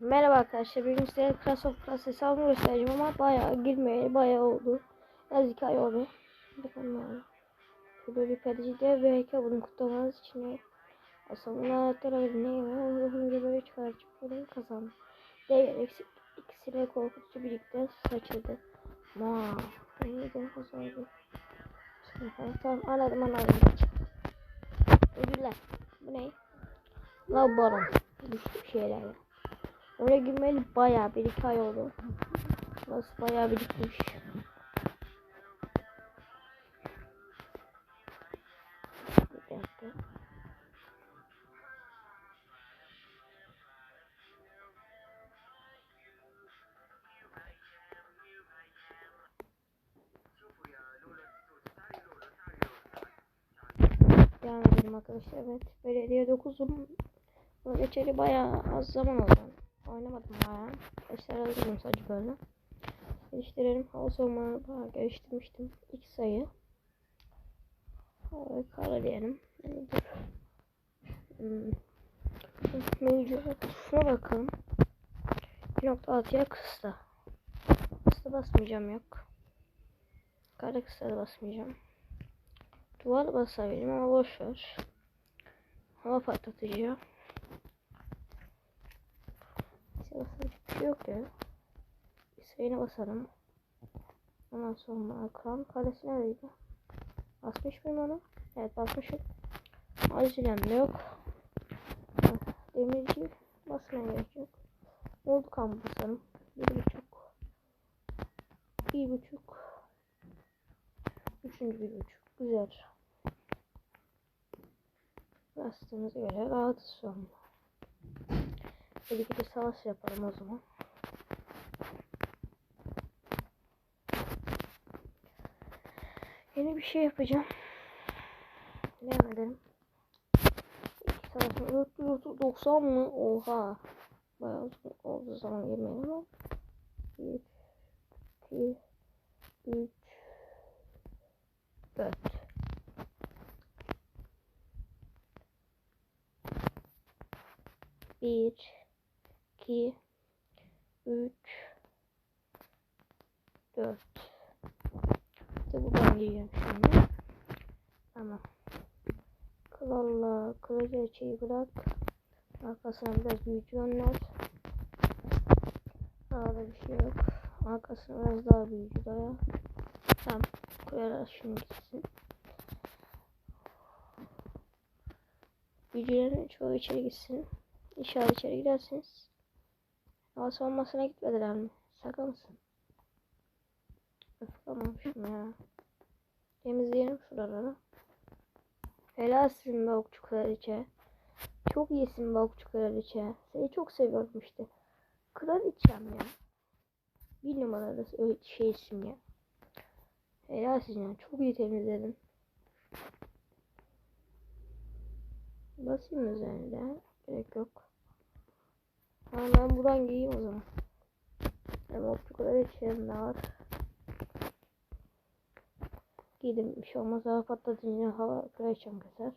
Merhaba arkadaşlar. Bugün size Clash of Clans hesabımı göstereceğim ama bayağı girmeyeli bayağı oldu. Biraz iki ay oldu. Bakın yani. Şurada bir pedicide ve heykel bunu kutlamanız için de aslında ve ne Ruhunu böyle çıkartıp bunu kazandı. Değer eksik ikisiyle korkutucu birlikte saçıldı. Ma. İyi de kazandı. Tamam anladım anladım. Ödüller. Bu ne? La baron. Bir şeyler. Oraya girmeli bayağı bir iki ay oldu. Nasıl bayağı birikmiş. Bir dakika. Devam edelim arkadaşlar. Evet. Belediye 9'um. Böyle geçeli bayağı az zaman oldu. Oynamadım bayağı. Arkadaşlar aldım sadece böyle. Geliştirelim. Hava savunma bayağı geliştirmiştim. İki sayı. Hava kara diyelim. Dur. Hmm. Mevcut. Şuna bakalım. 1.6'ya kısa. Kısa basmayacağım yok. Kara kısa da basmayacağım. Duvar basabilirim ama boş ver. Hava patlatıcı. Basacak bir şey yok ya. Bir sayına basarım. Ondan sonra ekran karesi neredeydi? Basmış mıyım onu? Evet basmışım. Acilen de yok. Demirci basmaya gerek yok. Oldu kan basarım. Bir buçuk. Bir buçuk. Üçüncü bir buçuk. Güzel. Bastığımıza göre rahatız sonra. Hadi bir de savaş yapalım o zaman. Yeni bir şey yapacağım. Devam edelim. İki savaşım 490 mı? Oha. Bayağı uzun oldu zaman girmeyin ama. 1 2 3 4 1 2 3 4 İşte buradan gireceğim şimdi. Tamam. Kralla kraliçeyi bırak. Arkasına biraz büyücü önler. Daha da bir şey yok. Arkasına biraz daha büyücü daya. Tamam. Koyarız şimdi gitsin. Büyücülerin çoğu içeri gitsin. İnşallah içeri girersiniz. Hava savunmasına gitmediler mi? Şaka mısın? Öfkamamışım ya. Temizleyelim şuraları. Helalsin be okçu kraliçe. Çok iyisin be okçu kraliçe. Seni çok seviyorum işte. Kraliçem ya. Bir numarada öyle şeysin ya. Helalsin ya. Çok iyi temizledin. Basayım üzerinde. Ha, ben buradan giyeyim o zaman. Hem okçu kraliçem de var. Giydim bir şey olmaz. Hava patlatınca hava kraliçem keser.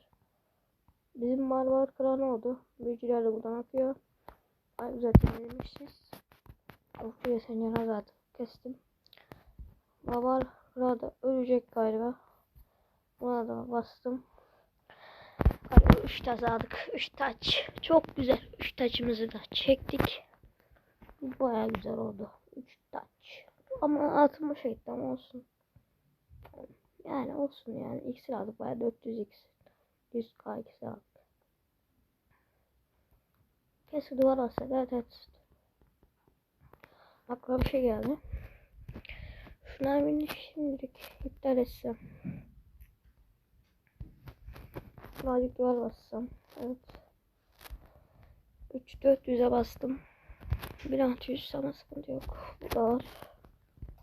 Bizim barbar kral ne oldu? Büyücüler de buradan akıyor. Ay güzel temizlemişiz. Okçu yesenleri zaten kestim. Barbar da ölecek galiba. Buna da bastım. Hadi 3 taç aldık. 3 taç. Çok güzel. 3 taçımızı da çektik. Baya güzel oldu. 3 taç. Ama altıma şey ama olsun. Yani olsun yani. İksir aldık baya 400 iksir. 100k iksir aldık. Keşke duvar alsak. Evet evet. Aklıma bir şey geldi. Şunlar beni şimdilik iptal etsem. Birazcık duvar bassam. Evet. 3400'e bastım. 1600 ama sıkıntı yok. Bu da var.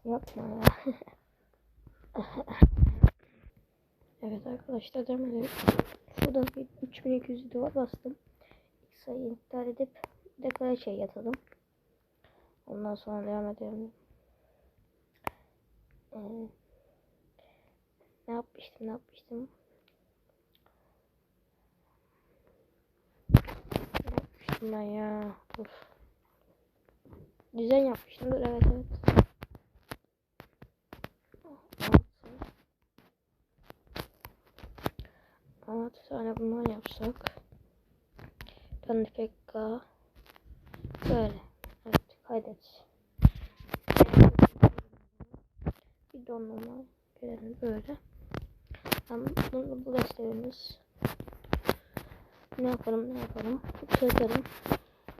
Yapma ya. evet arkadaşlar devam edelim. Şurada bir 3200 duvar bastım. İlk sayıyı iptal edip dekora şey yatalım. Ondan sonra devam edelim. Ee, ne yapmıştım ne yapmıştım. Yapmıştım ben ya. Dur. Düzen yapmışımdır. Evet evet. Altı. Altı tane bundan yapsak. Ben de böyle. Evet kaydet. Bir donlama gelelim böyle. Hem bunu bu gösteriniz. Ne yaparım ne yaparım. Çözerim.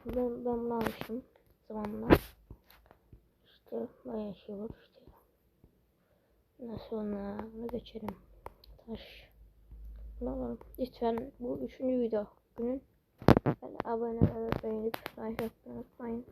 Ben, ben bunu almıştım zamanla. İşte bayağı şey var işte. Ondan sonra bunu geçelim. Taş. Bunu alalım. Lütfen bu üçüncü video günün. Yani abone olup beğenip like atmayı unutmayın.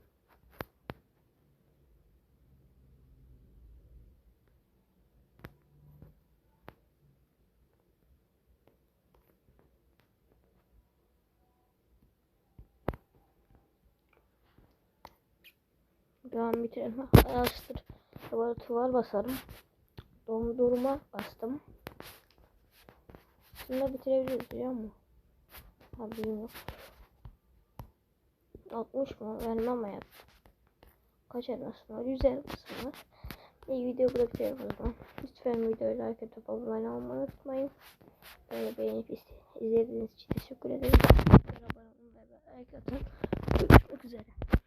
Devam bitirelim. Araştır. Laboratuvar basarım. Dondurma bastım. Şimdi bitirebiliriz biliyor musun? Haberim yok. 60 mı? Vermem hayat. Kaç elmas var? 100 elmas var. İyi video bırakıyorum o zaman. Lütfen videoyu like atıp abone olmayı unutmayın. Böyle beğenip iz- izlediğiniz için teşekkür ederim. Abone olmayı ve like atın. Görüşmek üzere.